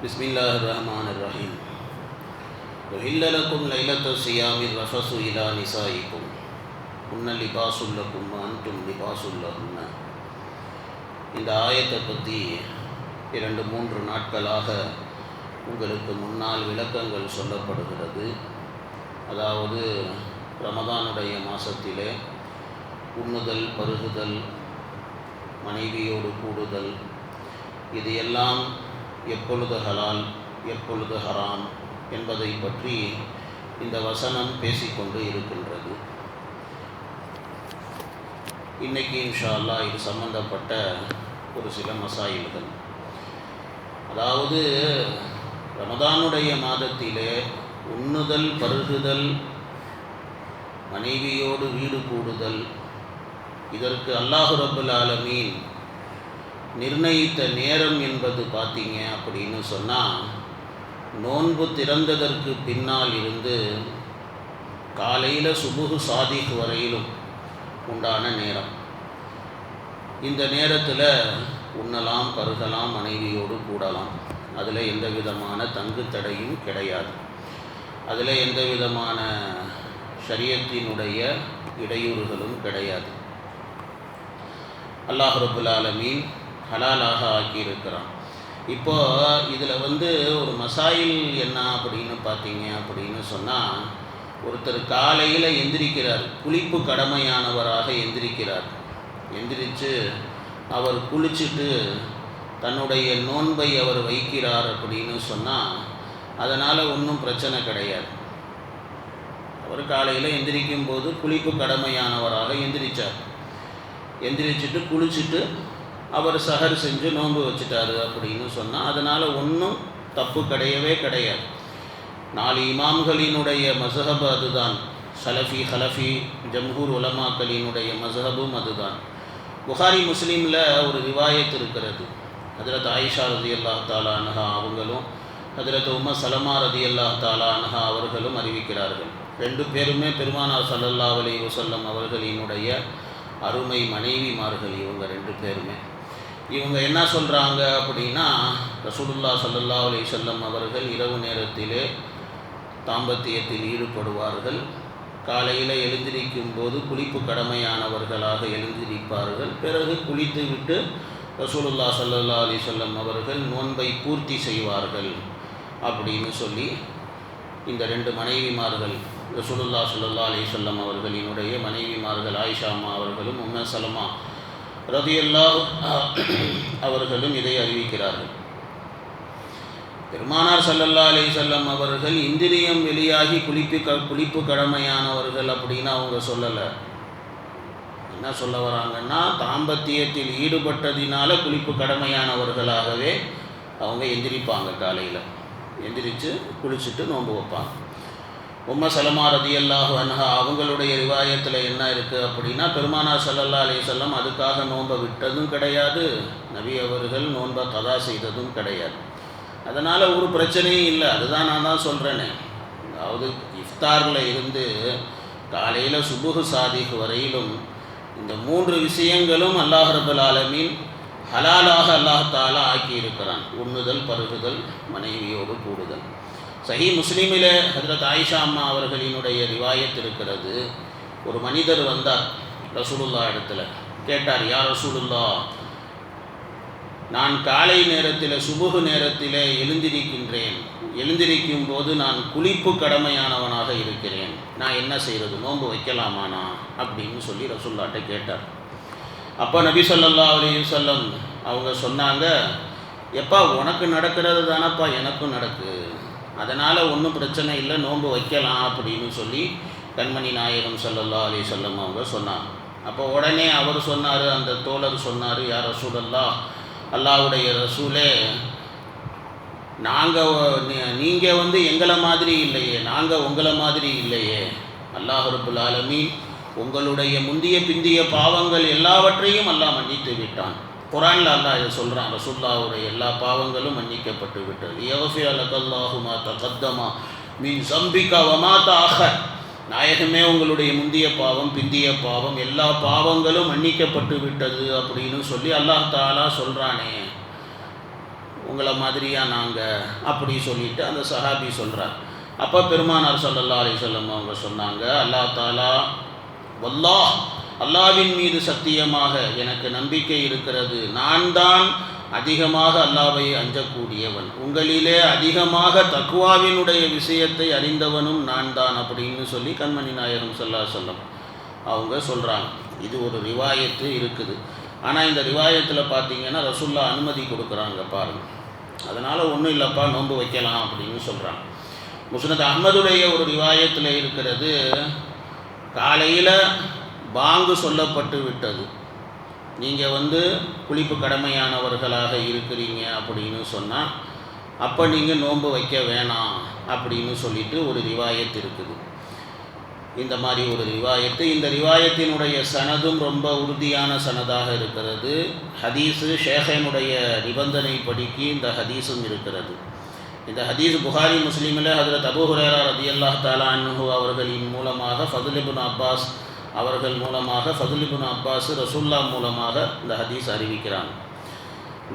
بسم الله الرحمن الرحيم وحل لكم ليلة الصيام الرفث إلى نسائكم هن لباس لكم وأنتم لباس لهن இந்த ஆயத்தை பற்றி இரண்டு மூன்று நாட்களாக உங்களுக்கு முன்னால் விளக்கங்கள் சொல்லப்படுகிறது அதாவது ரமதானுடைய மாதத்திலே உண்ணுதல் பருகுதல் மனைவியோடு கூடுதல் இது எல்லாம் எப்பொழுது ஹலால் எப்பொழுது ஹராம் என்பதை பற்றி இந்த வசனம் பேசிக்கொண்டு இருக்கின்றது. இன்னைக்கு இன்ஷா அல்லாஹ் இது சம்பந்தப்பட்ட ஒரு சில மசாயில்கள். அதாவது ரமதானுடைய மாதத்திலே உண்ணுதல் பருகுதல் மனைவியோடு வீடு கூடுதல் இதற்கு அல்லாஹு ரபுல் ஆலமீன் நிர்ணயித்த நேரம் என்பது பார்த்தீங்க அப்படின்னு சொன்னால் நோன்பு திறந்ததற்கு பின்னால் இருந்து காலையில் சுபுகு சாதிக்கு வரையிலும் உண்டான நேரம். இந்த நேரத்தில் உண்ணலாம் பருகலாம் மனைவியோடு கூடலாம். அதில் எந்த விதமான தங்கு தடையும் கிடையாது. அதில் எந்த விதமான சரியத்தினுடைய இடையூறுகளும் கிடையாது. அல்லாஹ் ரபுல் ஆலமீன் ஹலாலாக ஆக்கியிருக்கிறான். இப்போது இதில் வந்து ஒரு மசாயில் என்ன அப்படின்னு பார்த்தீங்க அப்படின்னு சொன்னால் ஒருத்தர் காலையில் எந்திரிக்கிறார் குளிப்பு கடமையானவராக எந்திரிக்கிறார். எந்திரிச்சு அவர் குளிச்சுட்டு தன்னுடைய நோன்பை அவர் வைக்கிறார் அப்படின்னு சொன்னால் அதனால் ஒன்றும் பிரச்சனை கிடையாது. அவர் காலையில் எந்திரிக்கும் போது குளிப்பு கடமையானவராக எந்திரிச்சார். எந்திரிச்சிட்டு குளிச்சுட்டு அவர் சஹர் செஞ்சு நோன்பு வச்சுட்டாரு அப்படின்னு சொன்னால் அதனால் ஒன்றும் தப்பு கிடையவே கிடையாது. நாலு இமாம்களினுடைய மசஹப் அதுதான். சலஃபி ஹலஃபி ஜம்ஹூர் உலமாக்களினுடைய மசஹபும் அதுதான். புகாரி முஸ்லீமில் ஒரு ரிவாயத் இருக்கிறது. ஹதரத் ஆயிஷா ரதி அல்லா தாலா அனஹா அவங்களும் ஹதரத் உமர் சலமா ரதி அல்லா தாலா அனஹா அவர்களும் அறிவிக்கிறார்கள். ரெண்டு பேருமே பெருமானார் சல்லல்லா அலி வசல்லம் அவர்களினுடைய அருமை மனைவிமார்கள் இவங்க ரெண்டு பேருமே. இவங்க என்ன சொல்கிறாங்க அப்படின்னா ரசூலுல்லா சல்லல்லா அலி செல்லம் அவர்கள் இரவு நேரத்திலே தாம்பத்தியத்தில் ஈடுபடுவார்கள். காலையில் எழுந்திரிக்கும் போது குளிப்பு கடமையானவர்களாக எழுந்திரிப்பார்கள். பிறகு குளித்து விட்டு ரசூலுல்லா சல்லல்லா அலி சொல்லம் அவர்கள் நோன்பை பூர்த்தி செய்வார்கள் அப்படின்னு சொல்லி இந்த ரெண்டு மனைவிமார்கள் ரசூலுல்லா சல்லல்லா அலி சொல்லம் அவர்களினுடைய மனைவிமார்கள் ஆயிஷாமா அவர்களும் உம்ம சலமா ரதியல்லா அவர்களும் இதை அறிவிக்கிறார்கள். பெருமானார் சல்லல்லா அலி செல்லம் அவர்கள் இந்திரியம் வெளியாகி குளிப்பு க குளிப்பு கடமையானவர்கள் அப்படின்னு அவங்க சொல்லலை. என்ன சொல்ல வராங்கன்னா தாம்பத்தியத்தில் ஈடுபட்டதினால குளிப்பு கடமையானவர்களாகவே அவங்க எந்திரிப்பாங்க காலையில். எந்திரிச்சு குளிச்சுட்டு நோன்பு வைப்பாங்க. உம்ம சலமா ரதி அல்லாஹு அன்ஹா அவங்களுடைய ரிவாயத்தில் என்ன இருக்குது அப்படின்னா பெருமானார் சல்லல்லா அலி சொல்லம் அதுக்காக நோன்பை விட்டதும் கிடையாது நபி அவர்கள் நோன்பை கதா செய்ததும் கிடையாது. அதனால் ஒரு பிரச்சனையும் இல்லை. அதுதான் நான் தான் சொல்கிறேனே அதாவது இஃப்தாரில் இருந்து காலையில் சுபுகு சாதிக்கு வரையிலும் இந்த மூன்று விஷயங்களும் அல்லாஹ் ரபுல் ஆலமீன் ஹலாலாக அல்லாஹாலா ஆக்கி இருக்கிறான் உண்ணுதல் பருகுதல் மனைவியோடு கூடுதல். சஹி முஸ்லீமில் ஹஜரத் ஆயிஷா அம்மா அவர்களினுடைய ரிவாயத் இருக்கிறது. ஒரு மனிதர் வந்தார் ரசூலுல்லா இடத்துல. கேட்டார் யார் ரசூலுல்லா நான் காலை நேரத்தில் சுபுகு நேரத்தில் எழுந்திருக்கின்றேன். எழுந்திருக்கும் போது நான் குளிப்பு கடமையானவனாக இருக்கிறேன். நான் என்ன செய்கிறது நோன்பு வைக்கலாமானா அப்படின்னு சொல்லி ரசூல்லாட்ட கேட்டார். அப்போ நபி சொல்லல்லா அலி சொல்லம் அவங்க சொன்னாங்க எப்பா உனக்கு நடக்கிறது தானப்பா எனக்கும் நடக்கு. அதனால் ஒன்றும் பிரச்சனை இல்லை நோன்பு வைக்கலாம் அப்படின்னு சொல்லி கண்மணி நாயகம் சல்லல்லா அலி சொல்லம் அவங்க சொன்னாங்க. அப்போ உடனே அவர் சொன்னார் அந்த தோழர் சொன்னார் யார் ரசூலல்லா அல்லாவுடைய ரசூலே நாங்கள் நீங்கள் வந்து எங்களை மாதிரி இல்லையே நாங்கள் உங்களை மாதிரி இல்லையே. அல்லாஹ் ரபுல் ஆலமீன் உங்களுடைய முந்திய பிந்திய பாவங்கள் எல்லாவற்றையும் அல்லாஹ் மன்னித்து விட்டான். குரானில் அல்லாஹ் இதை சொல்கிறான் ரசுல்லாவுடைய எல்லா பாவங்களும் மன்னிக்கப்பட்டு விட்டது. யோசி அலகல்லாஹுமா தகத்தமா மீன் சம்பிகா வமாத்த நாயகமே உங்களுடைய முந்திய பாவம் பிந்திய பாவம் எல்லா பாவங்களும் மன்னிக்கப்பட்டு விட்டது அப்படின்னு சொல்லி அல்லாஹ் தாலா சொல்கிறானே உங்களை மாதிரியா நாங்கள் அப்படி சொல்லிட்டு அந்த சஹாபி சொல்கிறார் அப்போ பெருமானார் சல்லல்லா அலி சொல்லம் அவங்க சொன்னாங்க அல்லாஹ் தாலா வல்லாஹ் அல்லாவின் மீது சத்தியமாக எனக்கு நம்பிக்கை இருக்கிறது. நான் தான் அதிகமாக அல்லாவை அஞ்சக்கூடியவன். உங்களிலே அதிகமாக தக்குவாவினுடைய விஷயத்தை அறிந்தவனும் நான் தான் அப்படின்னு சொல்லி கண்மணி நாயகம் சொல்லா சொல்லம் அவங்க சொல்கிறாங்க இது ஒரு ரிவாயத்து இருக்குது. ஆனால் இந்த ரிவாயத்தில் பார்த்தீங்கன்னா ரசுல்லா அனுமதி கொடுக்குறாங்க பாருங்கள் அதனால் ஒன்றும் இல்லைப்பா நோன்பு வைக்கலாம் அப்படின்னு சொல்கிறாங்க முஸ்னத் அஹ்மதுடைய ஒரு ரிவாயத்தில் இருக்கிறது காலையில் பாங்கு சொல்லப்பட்டு விட்டது. நீங்கள் வந்து குளிப்பு கடமையானவர்களாக இருக்கிறீங்க அப்படின்னு சொன்னால் அப்போ நீங்கள் நோன்பு வைக்க வேணாம் அப்படின்னு சொல்லிட்டு ஒரு ரிவாயத்து இருக்குது. இந்த மாதிரி ஒரு ரிவாயத்து. இந்த ரிவாயத்தினுடைய சனதும் ரொம்ப உறுதியான சனதாக இருக்கிறது. ஹதீஸு ஷேகனுடைய நிபந்தனை படிக்கு இந்த ஹதீஸும் இருக்கிறது. இந்த ஹதீஸ் புகாரி முஸ்லீமில் அதில் தபு ஹுரேரா ரதி அல்லாஹ் தாலானு அவர்களின் மூலமாக ஃபதுலிபுன் அப்பாஸ் அவர்கள் மூலமாக ஃபதுலிபுன் அப்பாஸ் ரசுல்லா மூலமாக இந்த ஹதீஸ் அறிவிக்கிறாங்க.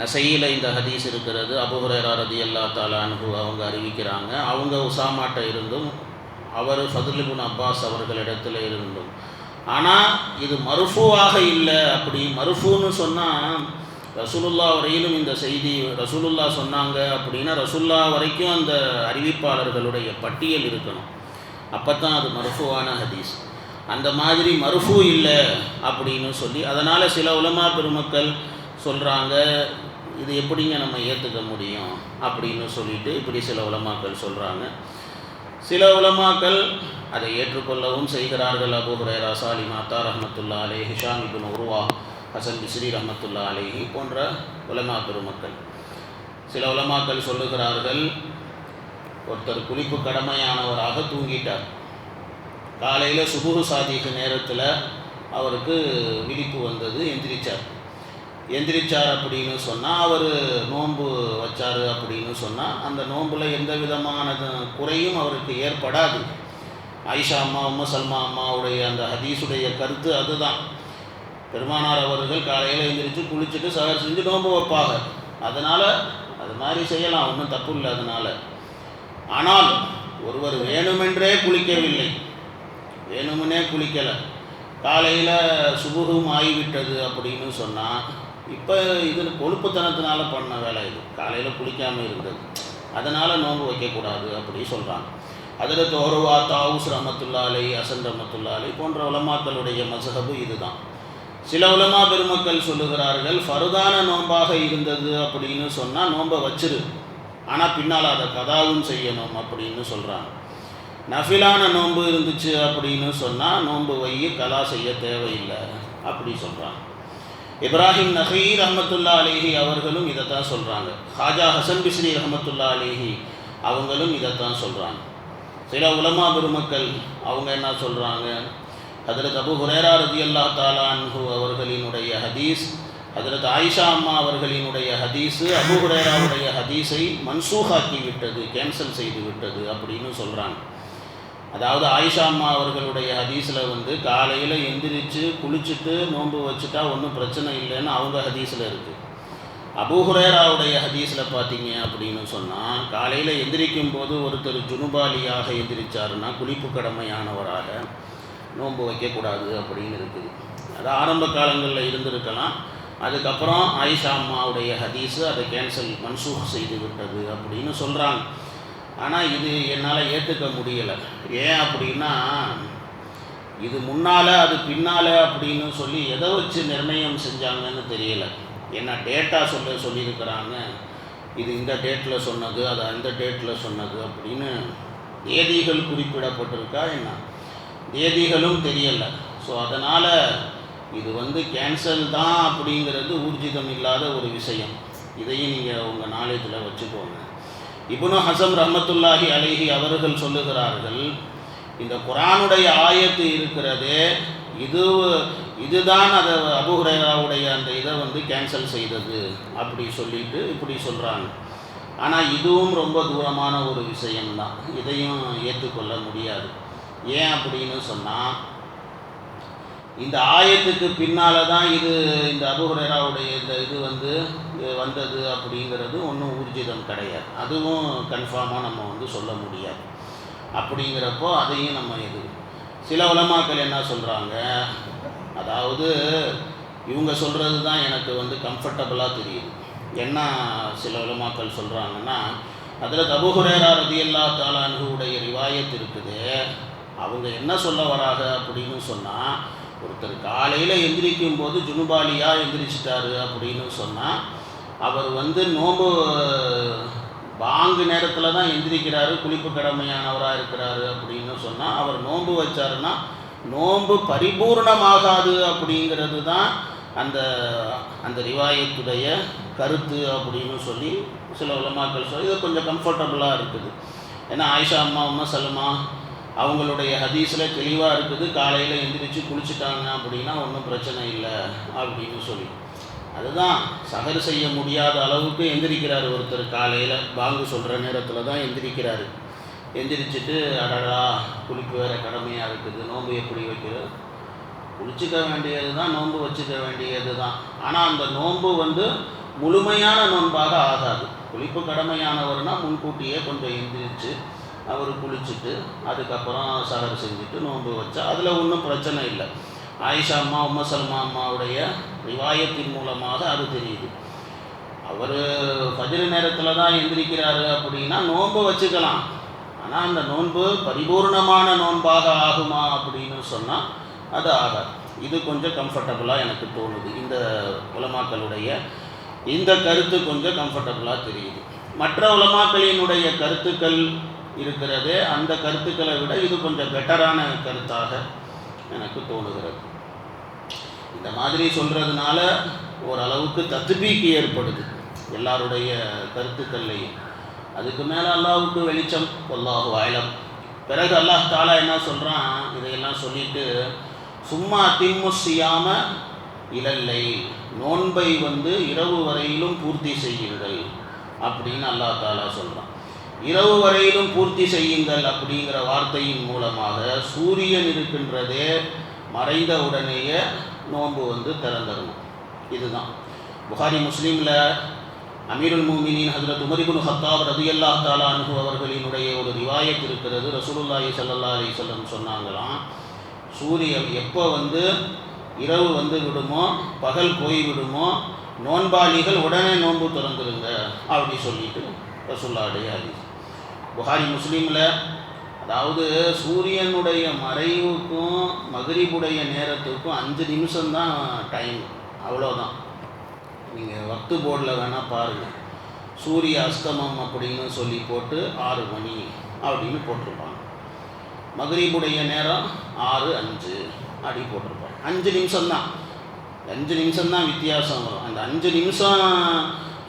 நசையில் இந்த ஹதீஸ் இருக்கிறது. அபு ஹுரேரா ரதி அல்லா தாலானு அவங்க அறிவிக்கிறாங்க. அவங்க உசாமாட்ட இருந்தும் அவர் ஃபதுலிபுன் அப்பாஸ் அவர்களிடத்தில் இருந்தும் ஆனால் இது மருஃபுவாக இல்லை அப்படி மருஃபுன்னு சொன்னால் ரசூலுல்லா வரையிலும் இந்த செய்தி ரசூலுல்லா சொன்னாங்க அப்படின்னா ரசூல்லா வரைக்கும் அந்த அறிவிப்பாளர்களுடைய பட்டியல் இருக்கணும். அப்போ தான் அது மருஃபுவான ஹதீஸ். அந்த மாதிரி மருஃபு இல்லை அப்படின்னு சொல்லி அதனால் சில உலமா பெருமக்கள் சொல்கிறாங்க இது எப்படிங்க நம்ம ஏற்றுக்க முடியும் அப்படின்னு சொல்லிட்டு இப்படி சில உலமாக்கள் சொல்கிறாங்க சில உலமாக்கள் அதை ஏற்றுக்கொள்ளவும் செய்கிறார்கள். அபு ஹுரேரா சாலிம் அத்தா ரஹமத்துல்லா அலே ஹிஷாம் இபின் உருவா ஹசன் பிஸ்ரி ரஹமத்துல்லா அலேஹி போன்ற உலமா பெருமக்கள். சில உலமாக்கள் சொல்லுகிறார்கள் ஒருத்தர் குளிப்பு கடமையானவராக தூங்கிட்டார். காலையில் சுபுகு சாதிக்கு நேரத்தில் அவருக்கு விழிப்பு வந்தது எந்திரிச்சார். எந்திரிச்சார் அப்படின்னு சொன்னால் அவர் நோன்பு வச்சார் அப்படின்னு சொன்னால் அந்த நோம்பில் எந்த விதமான குறையும் அவருக்கு ஏற்படாது. ஆயிஷா அம்மா உம்ம சல்மா அம்மாவுடைய அந்த ஹதீஸுடைய கருத்து அதுதான். பெருமானார் அவர்கள் காலையில் எழுந்திரிச்சு குளிச்சுட்டு சகர் செஞ்சு நோன்பு வைப்பாங்க. அதனால் அது மாதிரி செய்யலாம் ஒன்றும் தப்பு இல்லை அதனால். ஆனால் ஒருவர் வேணுமென்றே குளிக்கவில்லை. வேணும்னே குளிக்கலை. காலையில் சுபுகம் ஆகிவிட்டது அப்படின்னு சொன்னால் இப்போ இது கொழுப்புத்தனத்தினால பண்ண வேலை இது. காலையில் குளிக்காமல் இருந்தது. அதனால் நோன்பு வைக்கக்கூடாது அப்படி சொல்கிறாங்க அதில் தோருவா தாவுஸ் ரமத்துல்லாலை அசன் ரமத்துல்லாலை போன்ற உலமாக்களுடைய மசகபு இதுதான். சில உலமா பெருமக்கள் சொல்லுகிறார்கள் ஃபருதான நோன்பாக இருந்தது அப்படின்னு சொன்னால் நோன்பை வச்சிரு. ஆனால் பின்னால் அதை கதாவும் செய்யணும் அப்படின்னு சொல்கிறாங்க நஃபிலான நோன்பு இருந்துச்சு அப்படின்னு சொன்னால் நோன்பு வைய கலா செய்ய தேவையில்லை. அப்படி சொல்கிறாங்க இப்ராஹிம் நஹீர் அஹமத்துல்லா அலேஹி அவர்களும் இதைத்தான் சொல்கிறாங்க ஹாஜா ஹசன் பிஸ்ரி அஹமத்துல்லா அலேஹி அவங்களும் இதைத்தான் சொல்கிறாங்க சில உலமா பெருமக்கள் அவங்க என்ன சொல்கிறாங்க அதில் அபு ஹுரேரா ரதி அல்லா தாலான்ஹு அவர்களினுடைய ஹதீஸ் அதில் ஆயிஷா அம்மா அவர்களினுடைய ஹதீஸு அபு ஹுரேராவுடைய ஹதீஸை மன்சூஹாக்கி விட்டது கேன்சல் செய்து விட்டது அப்படின்னு சொல்கிறாங்க அதாவது ஆயிஷா அம்மா அவர்களுடைய ஹதீஸில் வந்து காலையில் எந்திரிச்சு குளிச்சுட்டு நோன்பு வச்சுட்டா ஒன்றும் பிரச்சனை இல்லைன்னு அவங்க ஹதீஸில் இருக்குது அபூஹுரேராவுடைய ஹதீஸில் பார்த்தீங்க அப்படின்னு சொன்னால் காலையில் எந்திரிக்கும் போது ஒருத்தர் ஜுனுபாலியாக எந்திரிச்சாருன்னா குளிப்பு கடமையானவராக நோன்பு வைக்கக்கூடாது அப்படின்னு இருக்குது அது ஆரம்ப காலங்களில் இருந்திருக்கலாம். அதுக்கப்புறம் ஆயிஷா அம்மாவுடைய ஹதீஸு அதை கேன்சல் மன்சூக் செய்து விட்டது அப்படின்னு சொல்கிறாங்க ஆனால் இது என்னால் ஏற்றுக்க முடியலை. ஏன் அப்படின்னா இது முன்னால் அது பின்னால் அப்படின்னு சொல்லி எதை வச்சு நிர்ணயம் செஞ்சாங்கன்னு தெரியலை. என்ன டேட்டா சொல்ல சொல்லியிருக்கிறாங்க. இது இந்த டேட்டில் சொன்னது அது அந்த டேட்டில் சொன்னது அப்படின்னு தேதிகள் குறிப்பிடப்பட்டிருக்கா என்ன? தேதிகளும் தெரியலை. ஸோ அதனால் இது வந்து கேன்சல் தான் அப்படிங்கிறது ஊர்ஜிதம் இல்லாத ஒரு விஷயம். இதையும் நீங்கள் உங்கள் நாலேஜில் வச்சுக்கோங்க. இபுனு ஹசம் ரஹமத்துல்லாஹி அலிஹி அவர்கள் சொல்லுகிறார்கள் இந்த குரானுடைய ஆயத்து இருக்கிறதே இது இதுதான் அதை அபுஹுரேராவுடைய அந்த இதை வந்து கேன்சல் செய்தது அப்படி சொல்லிட்டு இப்படி சொல்கிறாங்க ஆனால் இதுவும் ரொம்ப தூரமான ஒரு விஷயம்தான். இதையும் ஏற்றுக்கொள்ள முடியாது. ஏன் அப்படின்னு சொன்னால் இந்த ஆயத்துக்கு பின்னால் தான் இது இந்த அபுஹுரேராவுடைய இந்த இது வந்து வந்தது அப்படிங்கிறது ஒன்றும் ஊர்ஜிதம் கிடையாது. அதுவும் கன்ஃபார்மாக நம்ம வந்து சொல்ல முடியாது. அப்படிங்கிறப்போ அதையும் நம்ம இது சில உலமாக்கள் என்ன சொல்கிறாங்க அதாவது இவங்க சொல்கிறது தான் எனக்கு வந்து கம்ஃபர்டபுளாக தெரியுது. என்ன சில உலமாக்கள் சொல்கிறாங்கன்னா அதில் தபுஹுரேரா ரதியல்லா தாலானுடைய ரிவாயத் இருக்குது. அவங்க என்ன சொல்ல வராங்க அப்படின்னு சொன்னால் ஒருத்தர் காலையில் எந்திரிக்கும் போது ஜுனுபாலியாக எந்திரிச்சிட்டாரு அப்படின்னு சொன்னால் அவர் வந்து நோன்பு பாங்கு நேரத்தில் தான் எந்திரிக்கிறாரு குளிப்பு கடமையானவராக இருக்கிறாரு அப்படின்னு சொன்னால் அவர் நோன்பு வச்சாருன்னா நோன்பு பரிபூர்ணமாகாது அப்படிங்கிறது தான் அந்த அந்த ரிவாயத்துடைய கருத்து அப்படின்னு சொல்லி சில உலமாக்கள் சொல்லி இது கொஞ்சம் கம்ஃபர்டபுளாக இருக்குது. ஏன்னா ஆயிஷா அம்மா உம்மா சல்மா அவங்களுடைய ஹதீஸில் தெளிவாக இருக்குது. காலையில் எந்திரிச்சு குளிச்சுட்டாங்க அப்படின்னா ஒன்றும் பிரச்சனை இல்லை அப்படின்னு சொல்லி. அதுதான் சகர் செய்ய முடியாத அளவுக்கு எந்திரிக்கிறார் ஒருத்தர் காலையில். பாங்கு சொல்கிற நேரத்தில் தான் எந்திரிக்கிறாரு. எந்திரிச்சிட்டு அடடா குளிப்பு வேறு கடமையாக இருக்குது. நோன்பு எப்படி வைக்கிறது? குளிச்சுக்க வேண்டியது தான் நோன்பு வச்சுக்க வேண்டியது தான் ஆனால் அந்த நோன்பு வந்து முழுமையான நோன்பாக ஆகாது. குளிப்பு கடமையானவர்னால் முன்கூட்டியே கொஞ்சம் எந்திரிச்சு அவர் குளிச்சுட்டு அதுக்கப்புறம் சகர் செஞ்சுட்டு நோன்பு வச்சா அதில் ஒன்றும் பிரச்சனை இல்லை. ஆயிஷா அம்மா உம்ம சல்மா அம்மாவுடைய ரிவாயத்தின் மூலமாக அது தெரியுது. அவர் ஃபஜ்ர் நேரத்தில் தான் எந்திரிக்கிறாரு அப்படின்னா நோன்பு வச்சுக்கலாம். ஆனால் அந்த நோன்பு பரிபூர்ணமான நோன்பாக ஆகுமா அப்படின்னு சொன்னால் அது ஆகாது. இது கொஞ்சம் கம்ஃபர்டபுளாக எனக்கு தோணுது. இந்த உலமாக்களுடைய இந்த கருத்து கொஞ்சம் கம்ஃபர்டபுளாக தெரியுது. மற்ற உலமாக்களினுடைய கருத்துக்கள் இருக்கிறது அந்த கருத்துக்களை விட இது கொஞ்சம் பெட்டரான கருத்தாக எனக்கு தோணுகிறது. இந்த மாதிரி சொல்கிறதுனால ஓரளவுக்கு தத்துபீக்கு ஏற்படுது எல்லாருடைய கருத்துக்கள்லையும். அதுக்கு மேலே அல்லாவுக்கு வெளிச்சம் அல்லாஹு ஆயிலம். பிறகு அல்லாஹ் தாலா என்ன சொல்கிறான் இதையெல்லாம் சொல்லிட்டு சும்மா திம்மு செய்யாம இலல்லை நோன்பை வந்து இரவு வரையிலும் பூர்த்தி செய்யுங்கள். அப்படின்னு அல்லாஹ் தாலா சொல்கிறான் இரவு வரையிலும் பூர்த்தி செய்யுங்கள் அப்படிங்கிற வார்த்தையின் மூலமாக சூரியன் இருக்கின்றதே மறைந்த உடனேயே நோன்பு வந்து திறந்துடணும். இதுதான். புகாரி முஸ்லீமில் அமீருல் மூமினின் ஹசரத் உமரிபுன் ஹத்தாப் ரதியல்லா தாலா அனுகு அவர்களினுடைய ஒரு ரிவாயத் இருக்கிறது. ரசூலுல்லாஹி சல்லா அலி சொல்லம் சொன்னாங்களாம் சூரியன் எப்போ வந்து இரவு வந்து விடுமோ பகல் போய் விடுமோ நோன்பாளிகள் உடனே நோன்பு திறந்துருங்க அப்படி சொல்லிட்டு ரசூல்லாவுடைய அறிவு புகாரி முஸ்லீமில் அதாவது சூரியனுடைய மறைவுக்கும் மகரிபுடைய நேரத்துக்கும் அஞ்சு நிமிஷம்தான் டைம் அவ்வளோதான் நீங்கள் வக்து போர்டில் வேணால் பாருங்கள் சூரிய அஸ்தமம் அப்படின்னு சொல்லி போட்டு ஆறு மணி அப்படின்னு போட்டிருப்பாங்க. மகரிபுடைய நேரம் ஆறு அஞ்சு அப்படி போட்டிருப்பாங்க. அஞ்சு நிமிஷம்தான். அஞ்சு நிமிஷம்தான் வித்தியாசம் வரும். அந்த அஞ்சு நிமிஷம்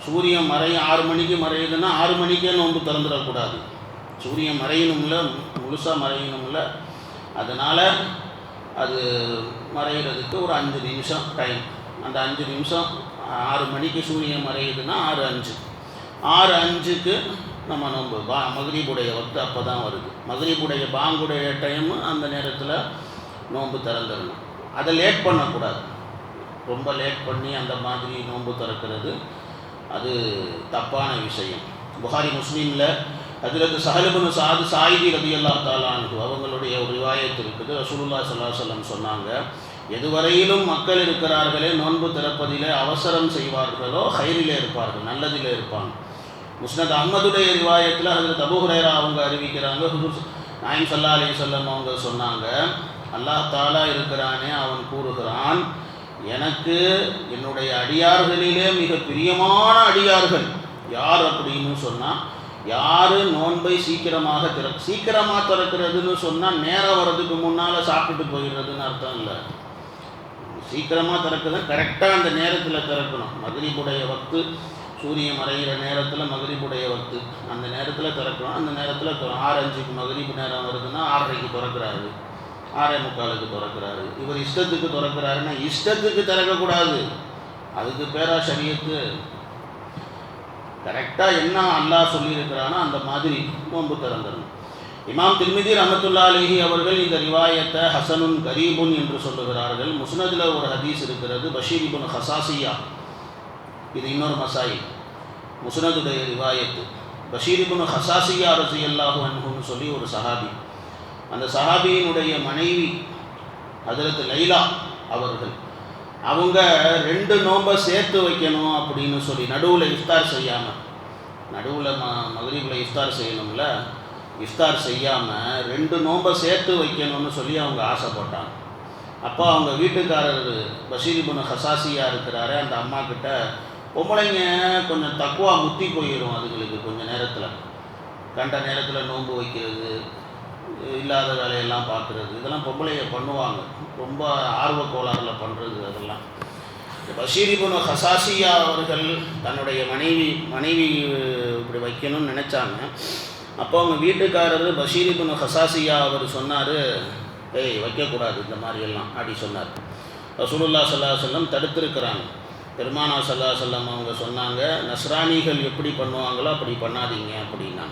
சூரியன் மறையும் ஆறு மணிக்கு மறையுதுன்னா ஆறு மணிக்கே நோன்பு திறந்துடக்கூடாது. சூரியன் மறையணும்ல முழுசாக மறையணும்ல அதனால் அது மறைகிறதுக்கு ஒரு அஞ்சு நிமிஷம் டைம் அந்த அஞ்சு நிமிஷம் ஆறு மணிக்கு சூரியன் மறையுதுன்னா ஆறு அஞ்சு. ஆறு அஞ்சுக்கு நம்ம நோன்பு பா மகிரிபுடைய வக்து அப்போ தான் வருது. மகிரிபுடைய பாங்குடைய டைமு அந்த நேரத்தில் நோன்பு திறந்துடணும். அதை லேட் பண்ணக்கூடாது. ரொம்ப லேட் பண்ணி அந்த மாதிரி நோன்பு திறக்கிறது அது தப்பான விஷயம். புகாரி முஸ்லீமில் அதில் சஹலுபுன் சாது சாயிதி ரதி அல்லா தாலான்னு அவங்களுடைய ஒரு ரிவாயத்து இருக்குது. ரசூலுல்லா சல்லா சொல்லம் சொன்னாங்க எதுவரையிலும் மக்கள் இருக்கிறார்களே நோன்பு திறப்பதிலே அவசரம் செய்வார்களோ ஹைரிலே இருப்பார்கள் நல்லதிலே இருப்பாங்க. முஸ்னத் அஹ்மதுடைய ரிவாயத்தில் அதில் தபுஹுரேரா அவங்க அறிவிக்கிறாங்க ஹுதுர் நாயம் சல்லா அலி சொல்லம் அவங்க சொன்னாங்க அல்லாஹ் தாலா இருக்கிறானே அவன் கூறுகிறான் எனக்கு என்னுடைய அடியார்களிலே மிக பிரியமான அடியார்கள் யார்? அப்படின்னு சொன்னால் யார் நோன்பை சீக்கிரமாக திற சீக்கிரமாக திறக்கிறதுன்னு சொன்னால் நேரம் வர்றதுக்கு முன்னால் சாப்பிட்டுட்டு போயிடுறதுன்னு அர்த்தம் இல்லை. சீக்கிரமாக திறக்குது கரெக்டாக அந்த நேரத்தில் திறக்கணும். மகிரிபுடைய வக்து சூரியன் மறைகிற நேரத்தில் மகிரிபுடைய வக்து. அந்த நேரத்தில் திறக்கணும். அந்த நேரத்தில் ஆறு அஞ்சுக்கு மகரிபு நேரம் வருதுன்னா ஆறரைக்கு திறக்கிறாரு. ஆறே முக்காலுக்கு திறக்கிறாரு. இவர் இஷ்டத்துக்கு திறக்கிறாருன்னா இஷ்டத்துக்கு திறக்கக்கூடாது. அதுக்கு பேரா சரியத்து கரெக்டாக என்ன அல்லாஹ் சொல்லியிருக்கிறானோ அந்த மாதிரி நோன்பு திறந்துடணும். இமாம் திருமிதி ரமத்துல்லா அலிஹி அவர்கள் இந்த ரிவாயத்தை ஹசனுன் கரீபுன் என்று சொல்லுகிறார்கள். முஸ்னதில் ஒரு ஹதீஸ் இருக்கிறது பஷீரிபுன் ஹசாசியா. இது இன்னொரு மசாயி முஸ்னதுடைய ரிவாயத்து. பஷீரிபுன் ஹசாசியா ரசி அல்லாஹு அன்ஹுன்னு சொல்லி ஒரு சஹாபி. அந்த சஹாபியினுடைய மனைவி அதிலத்து லைலா அவர்கள் அவங்க ரெண்டு நோன்பை சேர்த்து வைக்கணும் அப்படின்னு சொல்லி நடுவில் இஃப்தார் செய்யாமல் நடுவில் ம மகரீபில் இஃப்தார் செய்யணும்ல இஃப்தார் செய்யாமல் ரெண்டு நோன்பை சேர்த்து வைக்கணும்னு சொல்லி அவங்க ஆசைப்பட்டாங்க. அப்போ அவங்க வீட்டுக்காரர் பஷீரிபுன் ஹசாசியாக இருக்கிறாரு அந்த அம்மா கிட்ட பொம்பளைங்க கொஞ்சம் தக்குவா முத்தி போயிடும் அதுங்களுக்கு கொஞ்சம் நேரத்தில். கண்ட நேரத்தில் நோன்பு வைக்கிறது இல்லாத வேலையெல்லாம் பார்க்குறது இதெல்லாம் பொம்பளைங்க பண்ணுவாங்க. ரொம்ப ஆர்வ கோளாறில் பண்ணுறது அதெல்லாம். பஷீரிபுன ஹசாசியா அவர்கள் தன்னுடைய மனைவி மனைவி இப்படி வைக்கணும்னு நினச்சாங்க. அப்போ அவங்க வீட்டுக்காரர் பஷீரிபுன ஹசாசியா அவர் சொன்னார் ஏய் வைக்கக்கூடாது இந்த மாதிரியெல்லாம் அப்படி சொன்னார். ரசூலுல்லா சல்லா சொல்லம் தடுத்திருக்கிறாங்க. பெருமானா சல்லா சொல்லம் அவங்க சொன்னாங்க நஸ்ரானிகள் எப்படி பண்ணுவாங்களோ அப்படி பண்ணாதீங்க அப்படின்னா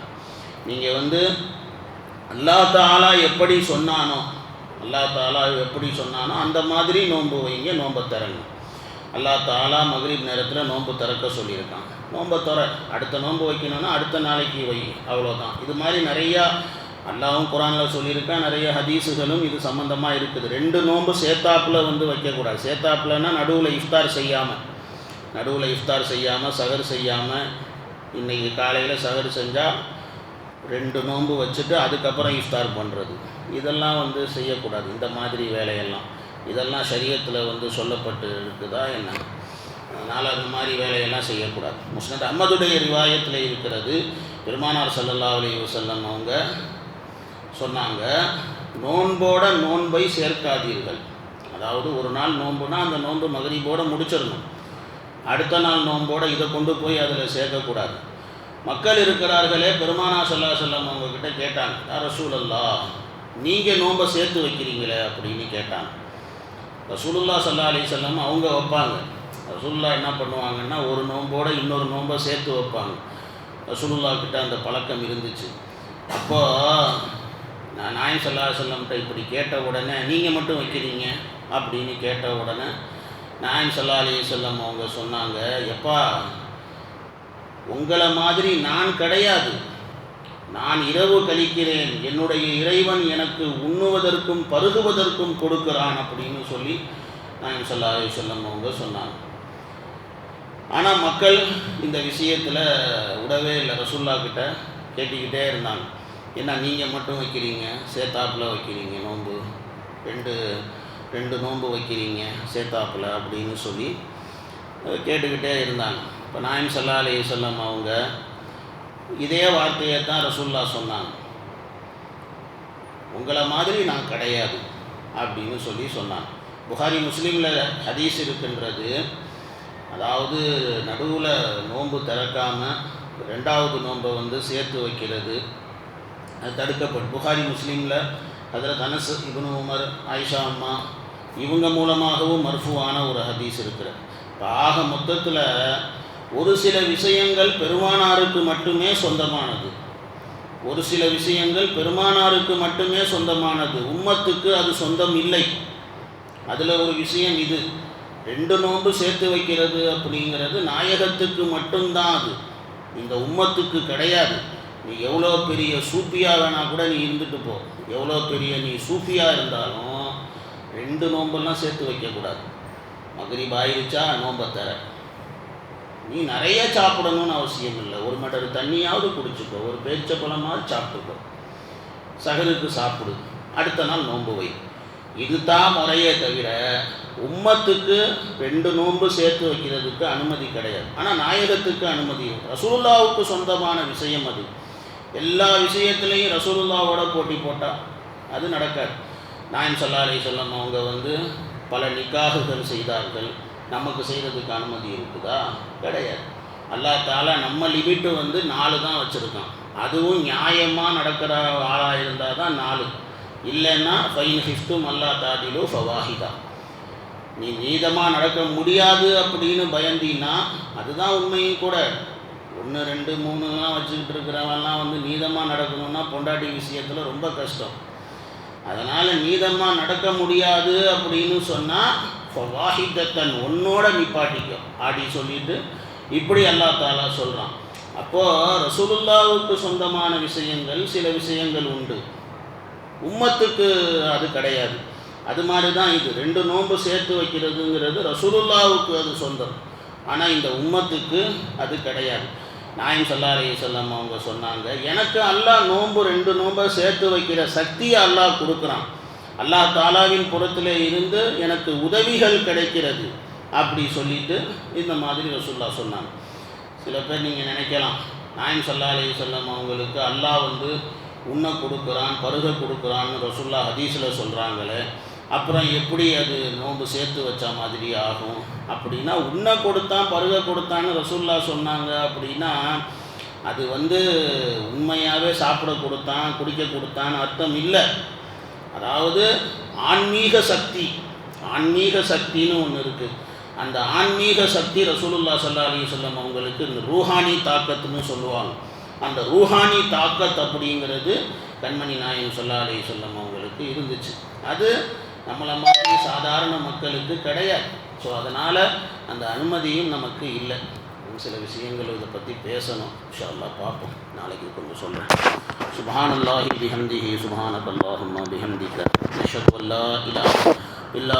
நீங்கள் வந்து அல்லா தாலா எப்படி சொன்னானோ அல்லா தாலா எப்படி சொன்னானோ அந்த மாதிரி நோன்பு வைங்க நோன்பை தரங்க அல்லா தாலா மகரீப் நேரத்தில் நோன்பு திறக்க சொல்லியிருக்கான் நோன்பை திற அடுத்த நோன்பு வைக்கணும்னா அடுத்த நாளைக்கு வை அவ்வளோதான் இது மாதிரி நிறையா அல்லாவும் குரானில் சொல்லியிருக்கேன் நிறைய ஹதீஸுகளும் இது சம்மந்தமாக இருக்குது. ரெண்டு நோன்பு சேத்தாப்பில் வந்து வைக்கக்கூடாது. சேத்தாப்புலன்னா நடுவில் இஃப்தார் செய்யாமல் நடுவில் இஃப்தார் செய்யாமல் சகர் செய்யாமல் இன்றைக்கி காலையில் சகர் செஞ்சால் ரெண்டு நோன்பு வச்சுட்டு அதுக்கப்புறம் இஃப்தார் பண்ணுறது இதெல்லாம் வந்து செய்யக்கூடாது. இந்த மாதிரி வேலையெல்லாம். இதெல்லாம் சரியத்தில் வந்து சொல்லப்பட்டு இருக்குதா என்ன? அதனால் அந்த மாதிரி வேலையெல்லாம் செய்யக்கூடாது. முஸ்னத் அம்மதுடைய ரிவாயத்தில் இருக்கிறது பெருமானார் சல்லல்லா அலி வசல்லம் அவங்க சொன்னாங்க நோன்போட நோன்பை சேர்க்காதீர்கள். அதாவது ஒரு நாள் நோன்புனா அந்த நோன்பு மகரிபோடு முடிச்சிடணும். அடுத்த நாள் நோன்போட இதை கொண்டு போய் அதில் சேர்க்கக்கூடாது. மக்கள் இருக்கிறார்களே பெருமானா சொல்லா செல்லம் அவங்கக்கிட்ட கேட்டாங்க யார் நீங்கள் நோன்பை சேர்த்து வைக்கிறீங்களே? அப்படின்னு கேட்டாங்க. ரசூலுல்லா சல்லா அலி செல்லம் அவங்க வைப்பாங்க. ரசூல்லா என்ன பண்ணுவாங்கன்னா ஒரு நோம்போடு இன்னொரு நோன்பை சேர்த்து வைப்பாங்க. ரசூலுல்லா கிட்ட அந்த பழக்கம் இருந்துச்சு. அப்போ நான் நாயம் சல்லா செல்லம்கிட்ட இப்படி கேட்ட உடனே நீங்கள் மட்டும் வைக்கிறீங்க? அப்படின்னு கேட்ட உடனே நாயம் சல்லா அலி செல்லம் அவங்க சொன்னாங்க எப்பா உங்களை மாதிரி நான் கிடையாது. நான் இரவு கழிக்கிறேன். என்னுடைய இறைவன் எனக்கு உண்ணுவதற்கும் பருகுவதற்கும் கொடுக்கிறான் அப்படின்னு சொல்லி நான் சொல்லாத அலி செல்லம் அவங்க சொன்னாங்க. ஆனால் மக்கள் இந்த விஷயத்தில் விடவே இல்லை. ரசுல்லா கிட்ட கேட்டுக்கிட்டே இருந்தாங்க. ஏன்னா நீங்கள் மட்டும் வைக்கிறீங்க? சேத்தாப்பில் வைக்கிறீங்க? நோன்பு? ரெண்டு ரெண்டு நோன்பு வைக்கிறீங்க? சேத்தாப்பில்? அப்படின்னு சொல்லி கேட்டுக்கிட்டே இருந்தாங்க. இப்போ நாயம் சல்லா அலி சொல்லம் அவங்க இதே வார்த்தையை தான் ரசுல்லா சொன்னாங்க. உங்களை மாதிரி நான் கிடையாது அப்படின்னு சொல்லி சொன்னாங்க. புகாரி முஸ்லீமில் ஹதீஸ் இருக்கின்றது. அதாவது நடுவில் நோன்பு திறக்காமல் ரெண்டாவது நோன்பை வந்து சேர்த்து வைக்கிறது. அது தடுக்கப்படும் புகாரி முஸ்லீமில் அதில் தனசு இபனு உமர் ஆயிஷா அம்மா இவங்க மூலமாகவும் மர்ஃபுவான ஒரு ஹதீஸ் இருக்கிறது. இப்போ ஆக மொத்தத்தில் ஒரு சில விஷயங்கள் பெருமானாருக்கு மட்டுமே சொந்தமானது. ஒரு சில விஷயங்கள் பெருமானாருக்கு மட்டுமே சொந்தமானது. உம்மத்துக்கு அது சொந்தம் இல்லை. அதில் ஒரு விஷயம் இது. ரெண்டு நோன்பு சேர்த்து வைக்கிறது அப்படிங்கிறது நாயகத்துக்கு மட்டும்தான் அது. இந்த உம்மத்துக்கு கிடையாது. நீ எவ்வளோ பெரிய சூப்பியாக வேணால் கூட நீ இருந்துட்டு போ. எவ்வளோ பெரிய நீ சூஃபியாக இருந்தாலும் ரெண்டு நோம்பெல்லாம் சேர்த்து வைக்கக்கூடாது. மகரிப் ஆயிருச்சா? நோம்பை தர. நீ நிறைய சாப்பிடணும்னு அவசியம் இல்லை. ஒரு மட்டர் தண்ணியாவது குடிச்சுக்கோ. ஒரு பேரிச்சப்பழமாவது சாப்பிட்டுக்கோ. சகருக்கு சாப்பிடு. அடுத்த நாள் நோன்பு வை. இதுதான் முறையே தவிர உம்மத்துக்கு ரெண்டு நோன்பு சேர்த்து வைக்கிறதுக்கு அனுமதி கிடையாது. ஆனால் நாயகத்துக்கு அனுமதி. ரசூலுல்லாவுக்கு சொந்தமான விஷயம் அது. எல்லா விஷயத்துலேயும் ரசூலுல்லாவோட போட்டி போட்டால் அது நடக்காது. நாயம் சொல்லாலே சொல்லணும் சொல்லம் அவங்க வந்து பல நிக்காகுகள் செய்தார்கள். நமக்கு செய்கிறதுக்கு அனுமதி இருக்குதா? கிடையாது. அல்லா நம்ம லிமிட்டு வந்து நாலு தான் வச்சுருக்கோம் அதுவும் நியாயமாக நடக்கிற ஆளாக இருந்தால் தான் நாலு. இல்லைன்னா ஃபைன் ஃபிஃப்த்தும் அல்லா தாதிலு ஃபவாஹிதா நீ நீதமாக நடக்க முடியாது அப்படின்னு பயந்தினா அதுதான் உண்மையும் கூட. ஒன்று ரெண்டு மூணுலாம் வச்சுக்கிட்டு இருக்கிறவெல்லாம் வந்து நீதமாக நடக்கணும்னா பொண்டாட்டி விஷயத்தில் ரொம்ப கஷ்டம். அதனால் நீதமாக நடக்க முடியாது அப்படின்னு சொன்னால் வாஹிதத்தன் உன்னோட நிப்பாட்டிக்கும். ஆடி சொல்லிட்டு இப்படி அல்லா தாலா சொல்கிறான் அப்போது ரசூலுல்லாவுக்கு சொந்தமான விஷயங்கள் சில விஷயங்கள் உண்டு. உம்மத்துக்கு அது கிடையாது. அது மாதிரி தான் இது. ரெண்டு நோன்பு சேர்த்து வைக்கிறதுங்கிறது ரசூலுல்லாவுக்கு அது சொந்தம். ஆனால் இந்த உம்மத்துக்கு அது கிடையாது. நாயம் சல்லா அலி சொல்லம் அவங்க சொன்னாங்க எனக்கு அல்லாஹ் நோன்பு ரெண்டு நோன்பை சேர்த்து வைக்கிற சக்தியை அல்லாஹ் கொடுக்குறான். அல்லாஹ் தாலாவின் புறத்தில் இருந்து எனக்கு உதவிகள் கிடைக்கிறது அப்படி சொல்லிட்டு இந்த மாதிரி ரசுல்லா சொன்னாங்க. சில பேர் நீங்கள் நினைக்கலாம் நாயம் சல்லா அலி சொல்லம் அவங்களுக்கு அல்லாஹ் வந்து உண்ண கொடுக்குறான் பருக கொடுக்குறான்னு ரசுல்லா ஹதீஸில் சொல்கிறாங்களே அப்புறம் எப்படி அது நோன்பு சேர்த்து வச்ச மாதிரி ஆகும்? அப்படின்னா உண்ண கொடுத்தான் பருக கொடுத்தான்னு ரசுல்லா சொன்னாங்க அப்படின்னா அது வந்து உண்மையாகவே சாப்பிட கொடுத்தான் குடிக்க கொடுத்தான்னு அர்த்தம் இல்லை. அதாவது ஆன்மீக சக்தி. ஆன்மீக சக்தின்னு ஒன்று இருக்குது அந்த ஆன்மீக சக்தி ரசூலுல்லா சல்லா அலி சொல்லம் அவங்களுக்கு இந்த ரூஹானி தாக்கத்துன்னு சொல்லுவாங்க. அந்த ரூஹானி தாக்கத் அப்படிங்கிறது கண்மணி நாயன் சொல்லா அலி சொல்லம் அவங்களுக்கு இருந்துச்சு. அது நம்மளை மாதிரி சாதாரண மக்களுக்கு கிடையாது. ஸோ அதனால் அந்த அனுமதியும் நமக்கு இல்லை. சில விஷயங்கள் இதை பற்றி பேசணும். இன்ஷா பார்ப்போம். நாளைக்கு கொஞ்சம் சொல்கிறேன் சுபான் அல்லாஹி பிஹம்திஹி சுபஹானக் அல்லாஹும்ம பிஹம்திக நஷது அல்லா இல்லா